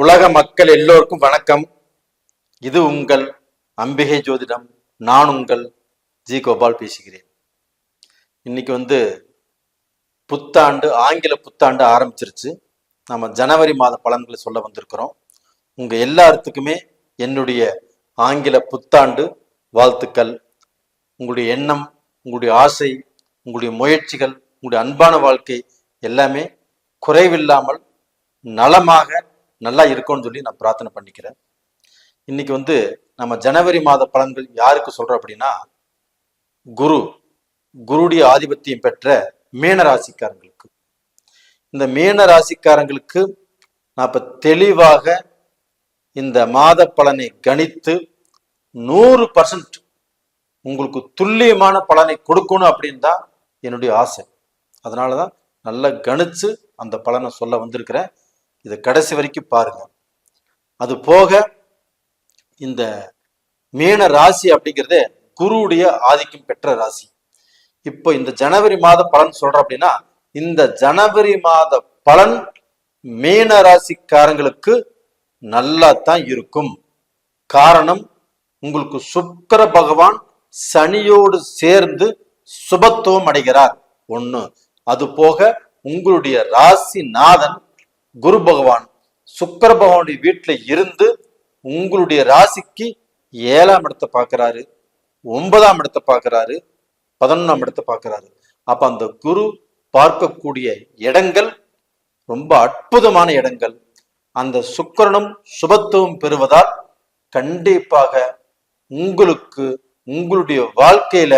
உலக மக்கள் எல்லோருக்கும் வணக்கம். இது உங்கள் அம்பிகை ஜோதிடம். நான் உங்கள் ஜி கோபால் பேசுகிறேன். இன்னைக்கு வந்து புத்தாண்டு ஆங்கில புத்தாண்டு ஆரம்பிச்சிருச்சு. நம்ம ஜனவரி மாத பலன்களை சொல்ல வந்திருக்கிறோம். உங்க எல்லாத்துக்குமே என்னுடைய ஆங்கில புத்தாண்டு வாழ்த்துக்கள். உங்களுடைய எண்ணம் உங்களுடைய ஆசை உங்களுடைய முயற்சிகள் உங்களுடைய அன்பான வாழ்க்கை எல்லாமே குறைவில்லாமல் நலமாக நல்லா இருக்கும்னு சொல்லி நான் பிரார்த்தனை பண்ணிக்கிறேன். இன்னைக்கு வந்து நம்ம ஜனவரி மாத பலன்கள் யாருக்கு சொல்றோம் அப்படின்னா குரு குருடைய ஆதிபத்தியம் பெற்ற மீன ராசிக்காரங்களுக்கு. இந்த மீன ராசிக்காரங்களுக்கு நான் இப்ப தெளிவாக இந்த மாத பலனை கணித்து நூறு பர்சன்ட் உங்களுக்கு துல்லியமான பலனை கொடுக்கணும் அப்படின்னு தான் என்னுடைய ஆசை. அதனால தான் நல்லா கணிச்சு அந்த பலனை சொல்ல வந்திருக்கிறேன். இதை கடைசி வரைக்கும் பாருங்க. அது போக இந்த மீன ராசி அப்படிங்கிறதே குருவுடைய ஆதிக்கம் பெற்ற ராசி. இப்போ இந்த ஜனவரி மாத பலன் சொல்றோம் அப்படின்னா இந்த ஜனவரி மாத பலன் மீன ராசிக்காரங்களுக்கு நல்லா தான் இருக்கும். காரணம் உங்களுக்கு சுக்கர பகவான் சனியோடு சேர்ந்து சுபத்துவம் அடைகிறார். ஒண்ணு அது போக உங்களுடைய ராசி நாதன் குரு பகவான் சுக்கர பகவானுடைய வீட்டில் இருந்து உங்களுடைய ராசிக்கு ஏழாம் இடத்தை பார்க்கறாரு ஒன்பதாம் இடத்தை பார்க்கறாரு பதினொன்றாம் இடத்தை பார்க்கறாரு. அப்போ அந்த குரு பார்க்கக்கூடிய இடங்கள் ரொம்ப அற்புதமான இடங்கள். அந்த சுக்கரனும் சுபத்துவம் பெறுவதால் கண்டிப்பாக உங்களுக்கு உங்களுடைய வாழ்க்கையில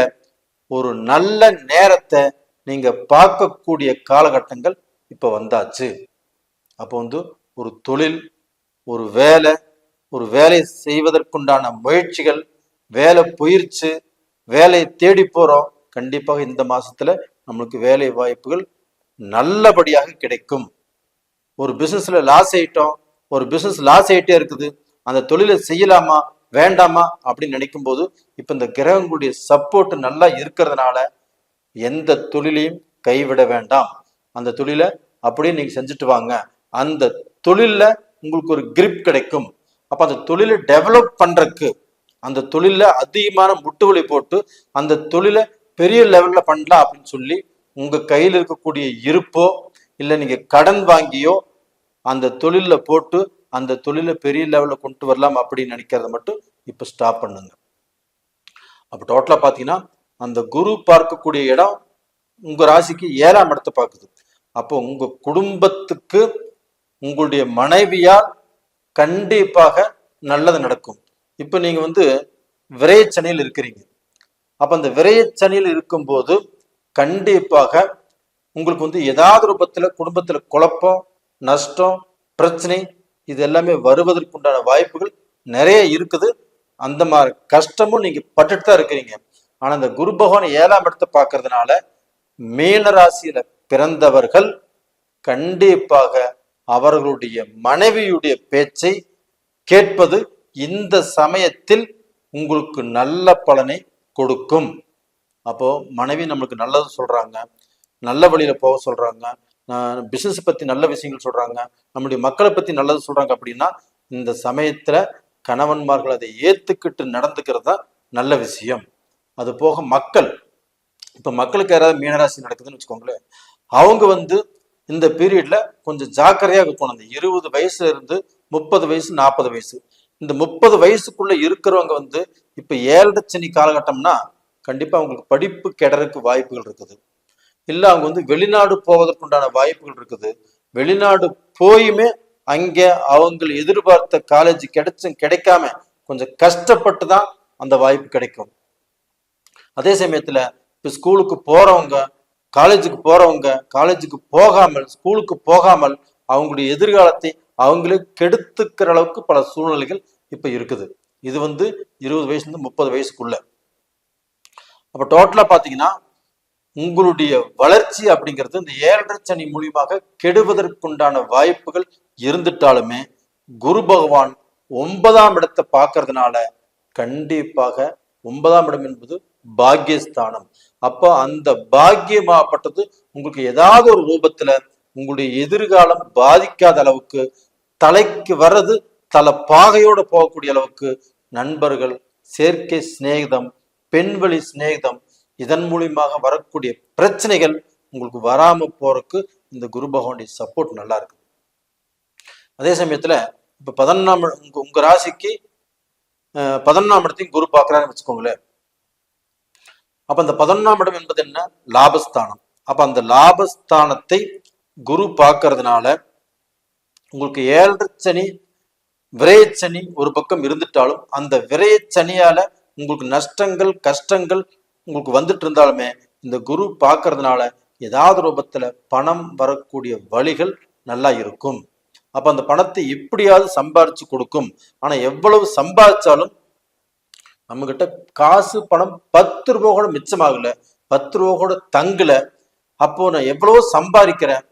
ஒரு நல்ல நேரத்தை நீங்க பார்க்கக்கூடிய காலகட்டங்கள் இப்ப வந்தாச்சு. அப்போ வந்து ஒரு தொழில் ஒரு வேலை ஒரு வேலை செய்வதற்குண்டான முயற்சிகள் வேலை போயிருச்சு வேலையை தேடி போறோம். கண்டிப்பாக இந்த மாசத்துல நம்மளுக்கு வேலை வாய்ப்புகள் நல்லபடியாக கிடைக்கும். ஒரு பிசினஸ்ல லாஸ் ஆயிட்டோம். ஒரு பிசினஸ் லாஸ் ஆயிட்டே இருக்குது. அந்த தொழிலை செய்யலாமா? வேண்டாமா? அப்படின்னு நினைக்கும் போது இப்ப இந்த கிரகங்களுடைய சப்போர்ட் நல்லா இருக்கிறதுனால எந்த தொழிலையும் கைவிட வேண்டாம். அந்த தொழிலை அப்படியே நீங்க செஞ்சுட்டு வாங்க. அந்த தொழிலில் உங்களுக்கு ஒரு கிரிப் கிடைக்கும். அப்போ அந்த தொழிலை டெவலப் பண்ணுறக்கு அந்த தொழிலில் அதிகமான முட்டுவலி போட்டு அந்த தொழிலை பெரிய லெவலில் பண்ணலாம் அப்படின்னு சொல்லி உங்கள் கையில் இருக்கக்கூடிய இருப்போ இல்லை நீங்கள் கடன் வாங்கியோ அந்த தொழிலில் போட்டு அந்த தொழிலை பெரிய லெவலில் கொண்டு வரலாம் அப்படின்னு நினைக்கிறத மட்டும் இப்போ ஸ்டாப் பண்ணுங்க. அப்போ டோட்டலாக பார்த்தீங்கன்னா அந்த குரு பார்க்கக்கூடிய இடம் உங்கள் ராசிக்கு ஏழாம் இடத்தை பார்க்குது. அப்போ உங்கள் குடும்பத்துக்கு உங்களுடைய மனைவியால் கண்டிப்பாக நல்லது நடக்கும். இப்போ நீங்கள் வந்து விரையச்சனையில் இருக்கிறீங்க. அப்போ அந்த விரையச்சனையில் இருக்கும்போது கண்டிப்பாக உங்களுக்கு வந்து ஏதாவது ரூபத்தில் குடும்பத்தில் குழப்பம் நஷ்டம் பிரச்சனை இது எல்லாமே வருவதற்குண்டான வாய்ப்புகள் நிறைய இருக்குது. அந்த மாதிரி கஷ்டமும் நீங்கள் பட்டுட்டு தான் இருக்கிறீங்க. ஆனால் இந்த குரு பகவான் ஏழாம் இடத்தை பார்க்கறதுனால மீனராசியில் பிறந்தவர்கள் கண்டிப்பாக அவர்களுடைய மனைவியுடைய பேச்சை கேட்பது இந்த சமயத்தில் உங்களுக்கு நல்ல பலனை கொடுக்கும். அப்போ மனைவி நம்மளுக்கு நல்லது சொல்றாங்க நல்ல வழியில போக சொல்றாங்க பிசினஸ் பத்தி நல்ல விஷயங்கள் சொல்றாங்க நம்முடைய மக்களை பத்தி நல்லது சொல்றாங்க அப்படின்னா இந்த சமயத்துல கணவன்மார்கள் அதை ஏத்துக்கிட்டு நடந்துக்கிறது தான் நல்ல விஷயம். அது போக மக்கள் இப்ப மக்களுக்கு யாராவது மீனராசி நடக்குதுன்னு வச்சுக்கோங்களேன் அவங்க வந்து இந்த பீரியட்ல கொஞ்சம் ஜாக்கிரதையாக இருக்கணும். அந்த இருபது வயசுல இருந்து முப்பது வயசு நாற்பது வயசு. இந்த முப்பது வயசுக்குள்ள இருக்கிறவங்க வந்து இப்ப ஏழரை சனி காலகட்டம்னா கண்டிப்பா அவங்களுக்கு படிப்பு கெடறதுக்கு வாய்ப்புகள் இருக்குது. இல்ல அவங்க வந்து வெளிநாடு போவதற்குண்டான வாய்ப்புகள் இருக்குது. வெளிநாடு போயுமே அங்க அவங்க எதிர்பார்த்த காலேஜ் கிடைச்சும் கிடைக்காம கொஞ்சம் கஷ்டப்பட்டு தான் அந்த வாய்ப்பு கிடைக்கும். அதே சமயத்துல இப்ப ஸ்கூலுக்கு போறவங்க காலேஜுக்கு போறவங்க காலேஜுக்கு போகாமல் ஸ்கூலுக்கு போகாமல் அவங்களுடைய எதிர்காலத்தை அவங்களே கெடுத்துக்கிற அளவுக்கு பல சூழ்நிலைகள் இப்ப இருக்குது. இது வந்து இருபது வயசுல இருந்து முப்பது வயசுக்குள்ள. அப்ப டோட்டலா பாத்தீங்கன்னா உங்களுடைய வளர்ச்சி அப்படிங்கிறது இந்த ஏழரை சனி மூலியமாக கெடுவதற்குண்டான வாய்ப்புகள் இருந்துட்டாலுமே குரு பகவான் ஒன்பதாம் இடத்தை பார்க்கறதுனால கண்டிப்பாக ஒன்பதாம் இடம் என்பது பாக்கியஸ்தானம். அப்போ அந்த பாக்கியமாகப்பட்டது உங்களுக்கு ஏதாவது ஒரு ரூபத்துல உங்களுடைய எதிர்காலம் பாதிக்காத அளவுக்கு தலைக்கு வர்றது தலை பாகையோட போகக்கூடிய அளவுக்கு நண்பர்கள் செயற்கை சிநேகிதம் பெண்வழி சிநேகிதம் இதன் மூலியமாக வரக்கூடிய பிரச்சனைகள் உங்களுக்கு வராம போறதுக்கு இந்த குரு பகவானுடைய சப்போர்ட் நல்லா இருக்கு. அதே சமயத்துல இப்ப பதினொன்றாம் உங்க உங்க ராசிக்கு அஹ், பதினொன்றாம் இடத்தையும் குரு பார்க்கறாருன்னு வச்சுக்கோங்களேன். அப்ப அந்த பதினொன்றாம் இடம் என்பது என்ன? லாபஸ்தானம். அப்ப அந்த லாபஸ்தானத்தை குரு பார்க்கறதுனால உங்களுக்கு ஏழரை சனி விரயச்சனி ஒரு பக்கம் இருந்துட்டாலும் அந்த விரயச்சனியால உங்களுக்கு நஷ்டங்கள் கஷ்டங்கள் உங்களுக்கு வந்துட்டு இருந்தாலுமே இந்த குரு பார்க்கறதுனால ஏதாவது ரூபத்துல பணம் வரக்கூடிய வழிகள் நல்லா இருக்கும். அப்ப அந்த பணத்தை எப்படியாவது சம்பாரிச்சு கொடுக்கும். ஆனா எவ்வளவு சம்பாதிச்சாலும் நம்ம கிட்ட காசு பணம் பத்து ரூபா கூட மிச்சமாகல. பத்து ரூபா கூட தங்கல. அப்போ நான் எவ்வளவோ சம்பாதிக்கிறேன்.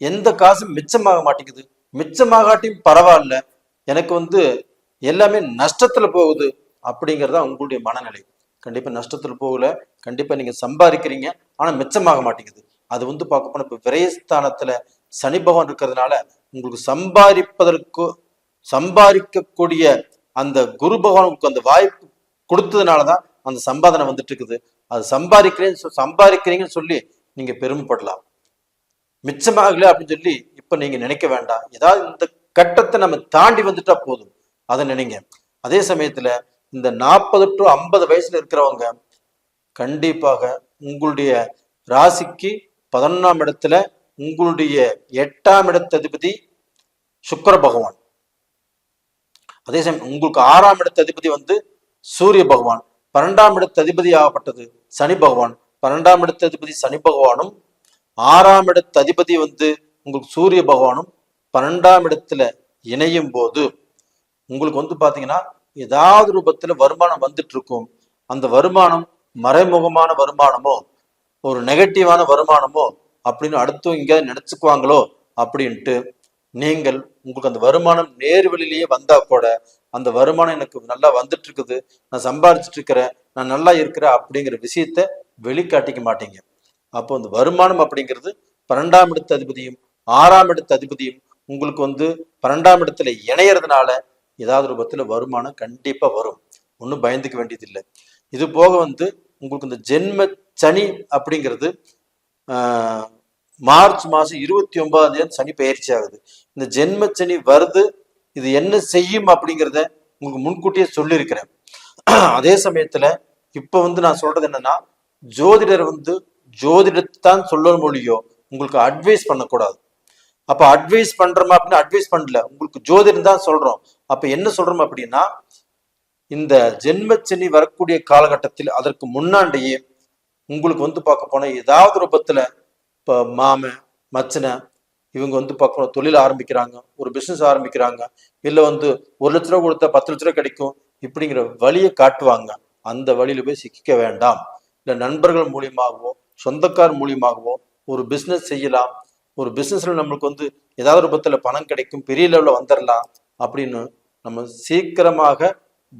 எந்த காசும் மிச்சமாக மாட்டேங்குது. மிச்சமாகாட்டியும் பரவாயில்ல. எனக்கு வந்து எல்லாமே நஷ்டத்துல போகுது அப்படிங்கறதா உங்களுடைய மனநிலை. கண்டிப்பா நஷ்டத்துல போகல. கண்டிப்பா நீங்க சம்பாதிக்கிறீங்க. ஆனா மிச்சமாக மாட்டேங்குது. அது வந்து பார்க்க போனா இப்ப விரயஸ்தானத்துல சனி பகவான் இருக்கிறதுனால உங்களுக்கு சம்பாதிப்பதற்கு சம்பாதிக்கக்கூடிய அந்த குரு பகவான் உங்களுக்கு அந்த வாய்ப்பு கொடுத்ததுனாலதான் அந்த சம்பாதனை வந்துட்டு இருக்குது அது சம்பாதிக்கிறேன் சம்பாதிக்கிறீங்கன்னு சொல்லி நீங்க பெருமைப்படலாம். மிச்சமாகல அப்படின்னு சொல்லி இப்ப நீங்க நினைக்க வேண்டாம். ஏதாவது இந்த கட்டத்தை நம்ம தாண்டி வந்துட்டா போதும். அதை நினைங்க. அதே சமயத்துல இந்த நாற்பது டு ஐம்பது வயசுல இருக்கிறவங்க கண்டிப்பாக உங்களுடைய ராசிக்கு பதினொன்றாம் இடத்துல உங்களுடைய எட்டாம் இடத்ததிபதி சுக்கர பகவான். அதே சமயம் உங்களுக்கு ஆறாம் இடத்த அதிபதி வந்து சூரிய பகவான் பன்னெண்டாம் இடத்து அதிபதி ஆகப்பட்டது சனி பகவான். பன்னெண்டாம் இடத்த அதிபதி சனி பகவானும் ஆறாம் இடத்து அதிபதி வந்து உங்களுக்கு சூரிய பகவானும் பன்னெண்டாம் இடத்துல இணையும் போது உங்களுக்கு வந்து பாத்தீங்கன்னா ஏதாவது ரூபத்துல வருமானம் வந்துட்டு இருக்கும் அந்த வருமானம் மறைமுகமான வருமானமோ ஒரு நெகட்டிவான வருமானமோ அப்படின்னு அடுத்து எங்கேயாவது நினைச்சுக்குவாங்களோ அப்படின்ட்டு நீங்கள் உங்களுக்கு அந்த வருமானம் நேர்வழிலேயே வந்தா கூட அந்த வருமானம் எனக்கு நல்லா வந்துட்டு இருக்குது நான் சம்பாரிச்சிட்டு இருக்கிறேன் நான் நல்லா இருக்கிறேன் அப்படிங்கிற விஷயத்த வெளிக்காட்டிக்க மாட்டீங்க. அப்போ அந்த வருமானம் அப்படிங்கிறது பன்னெண்டாம் இடத்து அதிபதியும் ஆறாம் இடத்து அதிபதியும் உங்களுக்கு வந்து பன்னெண்டாம் இடத்துல இணையறதுனால ஏதாவது ரூபத்தில் வருமானம் கண்டிப்பாக வரும். ஒன்றும் பயந்துக்க வேண்டியதில்லை. இது போக வந்து உங்களுக்கு இந்த ஜென்ம சனி அப்படிங்கிறது மார்ச் மாதம் இருபத்தி ஒன்பதாம் தேதி சனி பயிற்சி ஆகுது. இந்த ஜென்ம சனி வருது இது என்ன செய்யும் அப்படிங்கிறத உங்களுக்கு முன்கூட்டியே சொல்லியிருக்கிறேன். அதே சமயத்துல இப்ப வந்து நான் சொல்றது என்னன்னா ஜோதிடர் வந்து ஜோதிடத்தான் சொல்ல மொழியோ உங்களுக்கு அட்வைஸ் பண்ணக்கூடாது. அப்ப அட்வைஸ் பண்றோமா அப்படின்னு அட்வைஸ் பண்ணல. உங்களுக்கு ஜோதிடம் தான் சொல்றோம். அப்ப என்ன சொல்றோம் அப்படின்னா இந்த ஜென்மச்சனி வரக்கூடிய காலகட்டத்தில் அதற்கு முன்னாண்டியே உங்களுக்கு வந்து பார்க்க போனா ஏதாவது ரூபத்துல இப்ப மாமன் மச்சனை இவங்க வந்து பார்க்கணும் தொழில் ஆரம்பிக்கிறாங்க ஒரு பிஸ்னஸ் ஆரம்பிக்கிறாங்க இல்லை வந்து ஒரு லட்ச ரூபா கொடுத்தா பத்து லட்ச ரூபா கிடைக்கும் இப்படிங்கிற வழியை காட்டுவாங்க. அந்த வழியில போய் சிக்கிக்க வேண்டாம். இல்லை நண்பர்கள் மூலியமாகவோ சொந்தக்கார் மூலியமாகவோ ஒரு பிஸ்னஸ் செய்யலாம். ஒரு பிஸ்னஸில் நம்மளுக்கு வந்து ஏதாவது ரூபத்தில் பணம் கிடைக்கும் பெரிய லெவலில் வந்துடலாம் அப்படின்னு நம்ம சீக்கிரமாக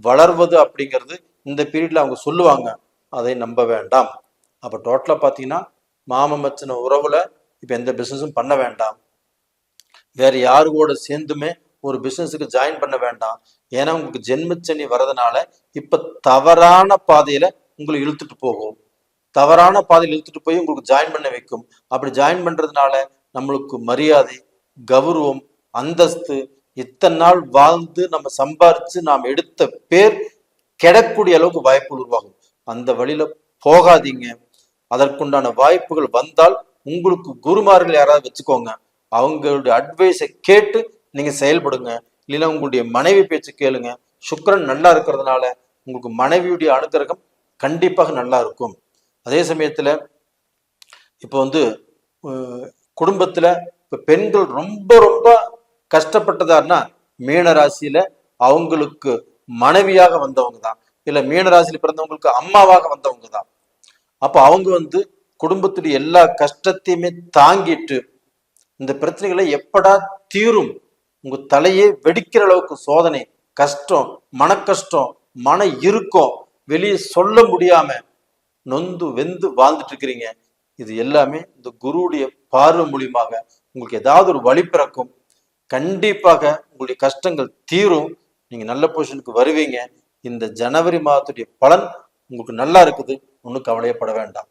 வளர்வது அப்படிங்கிறது இந்த பீரியட்ல அவங்க சொல்லுவாங்க. அதை நம்ப வேண்டாம். அப்போ டோட்டலாக பார்த்தீங்கன்னா மாமன் மச்சின உறவுல இப்போ எந்த பிஸ்னஸும் பண்ண வேண்டாம். வேற யாரு கூட சேர்ந்துமே ஒரு பிசினஸுக்கு ஜாயின் பண்ண வேண்டாம். ஏன்னா உங்களுக்கு ஜென்மச்சனி வர்றதுனால இப்ப தவறான பாதையில உங்களை இழுத்துட்டு போகும். தவறான பாதையில் இழுத்துட்டு போய் உங்களுக்கு ஜாயின் பண்ண வைக்கும். அப்படி ஜாயின் பண்றதுனால நம்மளுக்கு மரியாதை கௌரவம் அந்தஸ்து இத்தனை நாள் வாழ்ந்து நம்ம சம்பாரிச்சு நாம் எடுத்த பேர் கிடக்கூடிய அளவுக்கு வாய்ப்புகள் உருவாகும். அந்த வழியில போகாதீங்க. அதற்குண்டான வாய்ப்புகள் வந்தால் உங்களுக்கு குருமார்கள் யாராவது வச்சுக்கோங்க. அவங்களுடைய அட்வைஸை கேட்டு நீங்க செயல்படுங்க. இல்லைன்னா உங்களுடைய மனைவி பேச்சு கேளுங்க. சுக்கரன் நல்லா இருக்கிறதுனால உங்களுக்கு மனைவியுடைய அனுகிரகம் கண்டிப்பாக நல்லா இருக்கும். அதே சமயத்துல இப்போ வந்து குடும்பத்தில் குடும்பத்துல பெண்கள் ரொம்ப ரொம்ப கஷ்டப்பட்டதான்னா மீனராசியில அவங்களுக்கு மனைவியாக வந்தவங்க தான். இல்லை மீனராசியில பிறந்தவங்களுக்கு அம்மாவாக வந்தவங்க தான். அப்போ அவங்க வந்து குடும்பத்துடைய எல்லா கஷ்டத்தையுமே தாங்கிட்டு இந்த பிரச்சனைகளை எப்படா தீரும்? உங்க தலையே வெடிக்கிற அளவுக்கு சோதனை கஷ்டம் மன கஷ்டம் மன இறுக்கம் வெளியே சொல்ல முடியாம நொந்து வெந்து வாழ்ந்துட்டு இருக்கிறீங்க. இது எல்லாமே இந்த குருவுடைய பார்வை மூலியமாக உங்களுக்கு ஏதாவது ஒரு வழி பிறக்கும். கண்டிப்பாக உங்களுடைய கஷ்டங்கள் தீரும். நீங்க நல்ல பொசிஷனுக்கு வருவீங்க. இந்த ஜனவரி மாதத்துடைய பலன் உங்களுக்கு நல்லா இருக்குது. ஒன்றும் கவலையப்பட வேண்டாம்.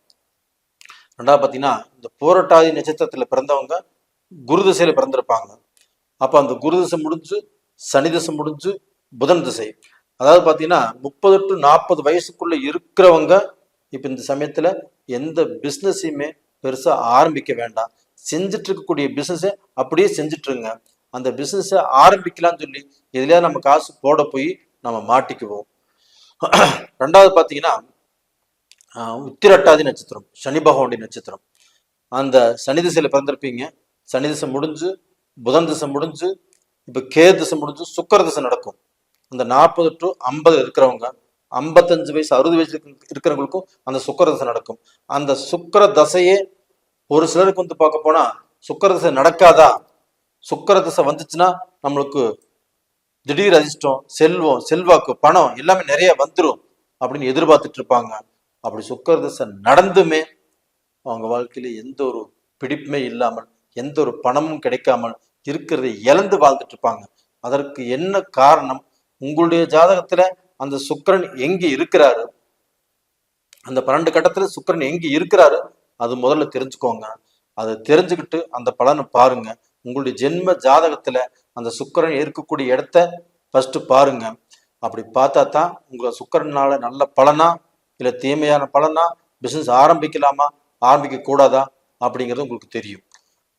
ரெண்டாவது பார்த்தீங்கன்னா இந்த போராட்டாதி நட்சத்திரத்தில் பிறந்தவங்க குரு திசையில பிறந்திருப்பாங்க. அப்போ அந்த குரு திசை முடிஞ்சு சனி திசை முடிஞ்சு புதன் திசை. அதாவது பார்த்தீங்கன்னா முப்பது டு நாற்பது வயசுக்குள்ள இருக்கிறவங்க இப்போ இந்த சமயத்துல எந்த பிஸ்னஸையுமே பெருசா ஆரம்பிக்க வேண்டாம். செஞ்சுட்டு இருக்கக்கூடிய பிஸ்னஸை அப்படியே செஞ்சுட்டுருங்க. அந்த பிஸ்னஸை ஆரம்பிக்கலாம்னு சொல்லி எதுலையாவது நம்ம காசு போட போய் நம்ம மாட்டிக்குவோம். ரெண்டாவது பார்த்தீங்கன்னா உத்திரட்டாதி நட்சத்திரம் சனி பகவானுடைய நட்சத்திரம். அந்த சனி திசையில பிறந்திருப்பீங்க. சனி திசை முடிஞ்சு புதன் திசை முடிஞ்சு இப்போ கே திசை முடிஞ்சு சுக்கர திசை நடக்கும். அந்த நாற்பது டு ஐம்பது இருக்கிறவங்க ஐம்பத்தஞ்சு வயசு அறுபது வயசு இருக்கிறவங்களுக்கும் அந்த சுக்கர தசை நடக்கும். அந்த சுக்கர தசையே ஒரு சிலருக்கு வந்து பார்க்க போனா சுக்கர தசை நடக்காதா? சுக்கர தசை வந்துச்சுன்னா நம்மளுக்கு திடீர் அதிர்ஷ்டம் செல்வம் செல்வாக்கு பணம் எல்லாமே நிறைய வந்துடும் அப்படின்னு எதிர்பார்த்துட்டு இருப்பாங்க. அப்படி சுக்கர தசை நடந்துமே அவங்க வாழ்க்கையில எந்த ஒரு பிடிப்புமே இல்லாமல் எந்த ஒரு பணமும் கிடைக்காமல் இருக்கிறதை இழந்து வாழ்ந்துட்டு இருப்பாங்க அதற்கு என்ன காரணம்? உங்களுடைய ஜாதகத்துல அந்த சுக்கிரன் எங்கே இருக்கிறாரு? அந்த பன்னெண்டு கட்டத்துல சுக்கிரன் எங்கே இருக்கிறாரு? அது முதல்ல தெரிஞ்சுக்கோங்க. அதை தெரிஞ்சுக்கிட்டு அந்த பலனை பாருங்க. உங்களுடைய ஜென்ம ஜாதகத்துல அந்த சுக்கிரன் இருக்கக்கூடிய இடத்த ஃபர்ஸ்ட் பாருங்க. அப்படி பார்த்தா தான் உங்களை சுக்கிரனால நல்ல பலனா இல்லை தீமையான பலனா பிசினஸ் ஆரம்பிக்கலாமா ஆரம்பிக்க கூடாதா அப்படிங்கிறது உங்களுக்கு தெரியும்.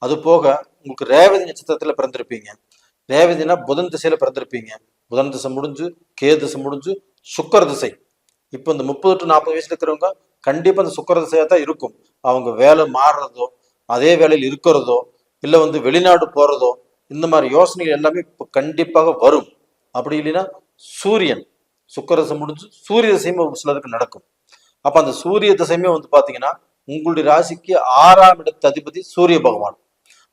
அது போக உங்களுக்கு ரேவதி நட்சத்திரத்துல பிறந்திருப்பீங்க. ரேவதினா புதன் திசையில பிறந்திருப்பீங்க. புதன் திசை முடிஞ்சு கே திசை முடிஞ்சு சுக்கர திசை. இப்போ இந்த முப்பது டு நாற்பது வயசுல இருக்கிறவங்க கண்டிப்பா அந்த சுக்கர திசையா தான் இருக்கும். அவங்க வேலை மாறுறதோ அதே வேலையில் இருக்கிறதோ இல்லை வந்து வெளிநாடு போறதோ இந்த மாதிரி யோசனைகள் எல்லாமே இப்போ கண்டிப்பாக வரும். அப்படி இல்லைன்னா சூரியன். சுக்கர திசை முடிஞ்சு சூரிய திசையும் ஒரு சிலருக்கு நடக்கும். அப்போ அந்த சூரிய திசையுமே வந்து பார்த்தீங்கன்னா உங்களுடைய ராசிக்கு ஆறாம் இடத்து அதிபதி சூரிய பகவான்.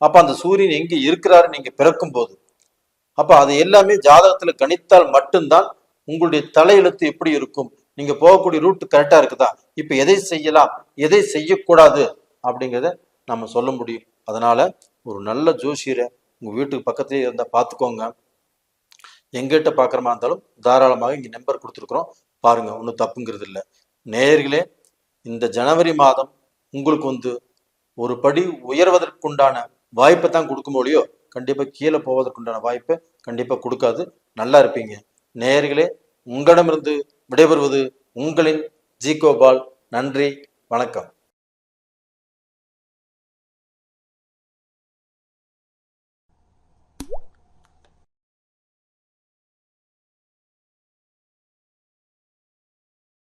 அப்ப அந்த சூரியன் எங்க இருக்கிறாரு நீங்க பிறக்கும் போது அப்ப அது எல்லாமே ஜாதகத்துல கணித்தால் மட்டும்தான் உங்களுடைய தலையெழுத்து எப்படி இருக்கும்? நீங்க போகக்கூடிய ரூட் கரெக்டா இருக்குதா? இப்ப எதை செய்யலாம்? எதை செய்யக்கூடாது? அப்படிங்கிறத நம்ம சொல்ல முடியும். அதனால ஒரு நல்ல ஜோசியரை உங்க வீட்டுக்கு பக்கத்துலேயே இருந்தால் பார்த்துக்கோங்க எங்கிட்ட பார்க்குறமா இருந்தாலும் தாராளமாக இங்கே நம்பர் கொடுத்துருக்குறோம். பாருங்க ஒன்றும் தப்புங்கிறது இல்லை. நேயர்களே இந்த ஜனவரி மாதம் உங்களுக்கு வந்து ஒரு படி உயர்வதற்குண்டான வாய்ப்பை தான் கொடுக்க முடியோ கண்டிப்பாக கீழே போவதற்குண்டான வாய்ப்பை கண்டிப்பாக கொடுக்காது. நல்லா இருப்பீங்க. நேயர்களே உங்களிடமிருந்து விடைபெறுவது உங்களின் ஜி கோபால் நன்றி வணக்கம்.